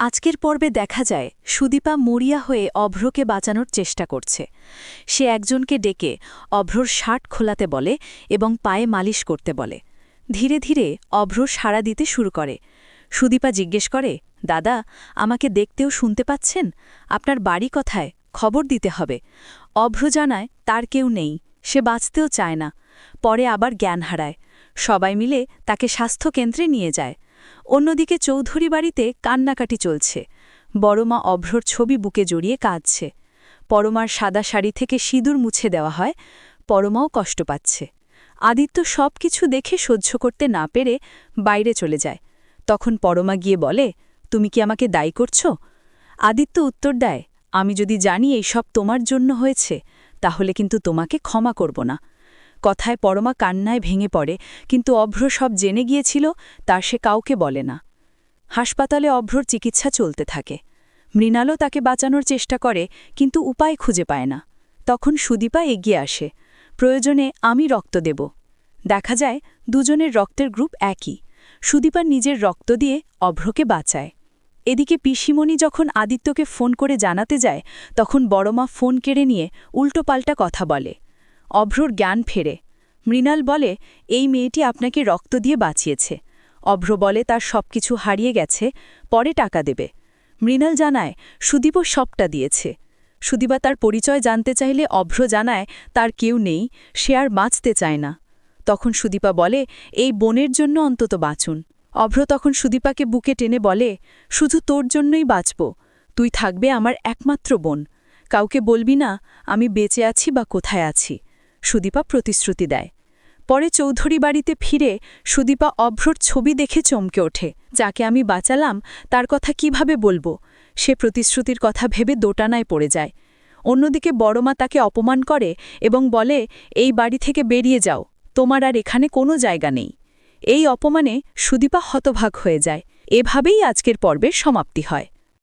আজকের পর্বে দেখা যায় সুদীপা মরিয়া হয়ে অভ্রকে বাঁচানোর চেষ্টা করছে। সে একজনকে ডেকে অভ্রর শার্ট খোলাতে বলে এবং পায়ে মালিশ করতে বলে। ধীরে ধীরে অভ্র সাড়া দিতে শুরু করে। সুদীপা জিজ্ঞেস করে, দাদা, আমাকে দেখতেও শুনতে পাচ্ছেন? আপনার বাড়ি কথায়? খবর দিতে হবে। অভ্র জানায়, তার কেউ নেই, সে বাঁচতেও চায় না। পরে আবার জ্ঞান হারায়। সবাই মিলে তাকে স্বাস্থ্যকেন্দ্রে নিয়ে যায়। অন্যদিকে চৌধুরী বাড়িতে কান্নাকাটি চলছে। বড়মা অভ্রর ছবি বুকে জড়িয়ে কাঁদছে। পরমার সাদা শাড়ি থেকে সিঁদুর মুছে দেওয়া হয়। পরমাও কষ্ট পাচ্ছে। আদিত্য সব কিছু দেখে সহ্য করতে না পেরে বাইরে চলে যায়। তখন পরমা গিয়ে বলে, তুমি কি আমাকে দায়ী করছ? আদিত্য উত্তর দেয়, আমি যদি জানি এই সব তোমার জন্য হয়েছে, তাহলে কিন্তু তোমাকে ক্ষমা করব না। কথায় পরমা কান্নায় ভেঙে পড়ে, কিন্তু অভ্র সব জেনে গিয়েছিল তার সে কাউকে বলে না। হাসপাতালে অভ্রর চিকিৎসা চলতে থাকে। মৃণালও তাকে বাঁচানোর চেষ্টা করে, কিন্তু উপায় খুঁজে পায় না। তখন সুদীপা এগিয়ে আসে, প্রয়োজনে আমি রক্ত দেব। দেখা যায়, দুজনের রক্তের গ্রুপ একই। সুদীপা নিজের রক্ত দিয়ে অভ্রকে বাঁচায়। এদিকে পিসিমণি যখন আদিত্যকে ফোন করে জানাতে যায়, তখন বড়মা ফোন কেড়ে নিয়ে উল্টোপাল্টা কথা বলে। অভ্রর জ্ঞান ফেরে। মৃণাল বলে, এই মেয়েটি আপনাকে রক্ত দিয়ে বাঁচিয়েছে অভ্র বলে, তার সবকিছু হারিয়ে গেছে, পরে টাকা দেবে মৃণাল জানায় সুদীপও সবটা দিয়েছে সুদীপা তার পরিচয় জানতে চাইলে অভ্র জানায়, তার কেউ নেই, সে আর বাঁচতে চায় না তখন সুদীপা বলে, এই বোনের জন্য অন্তত বাঁচুন অভ্র তখন সুদীপাকে বুকে টেনে বলে, শুধু তোর জন্যই বাঁচব। তুই থাকবে আমার একমাত্র বোন। কাউকে বলবি না, আমি বেঁচে আছি বা কোথায় আছি। সুদীপা প্রতিশ্রুতি দেয়। পরে চৌধুরী বাড়িতে ফিরে সুদীপা অভ্রর ছবি দেখে চমকে ওঠে। যাকে আমি বাঁচালাম, তার কথা কীভাবে বলব? সে প্রতিশ্রুতির কথা ভেবে দোটানায় পড়ে যায়। অন্যদিকে বড়মা তাকে অপমান করে এবং বলে, এই বাড়ি থেকে বেরিয়ে যাও, তোমার আর এখানে কোনো জায়গা নেই। এই অপমানে সুদীপা হতভাগ হয়ে যায়। এভাবেই আজকের পর্বের সমাপ্তি হয়।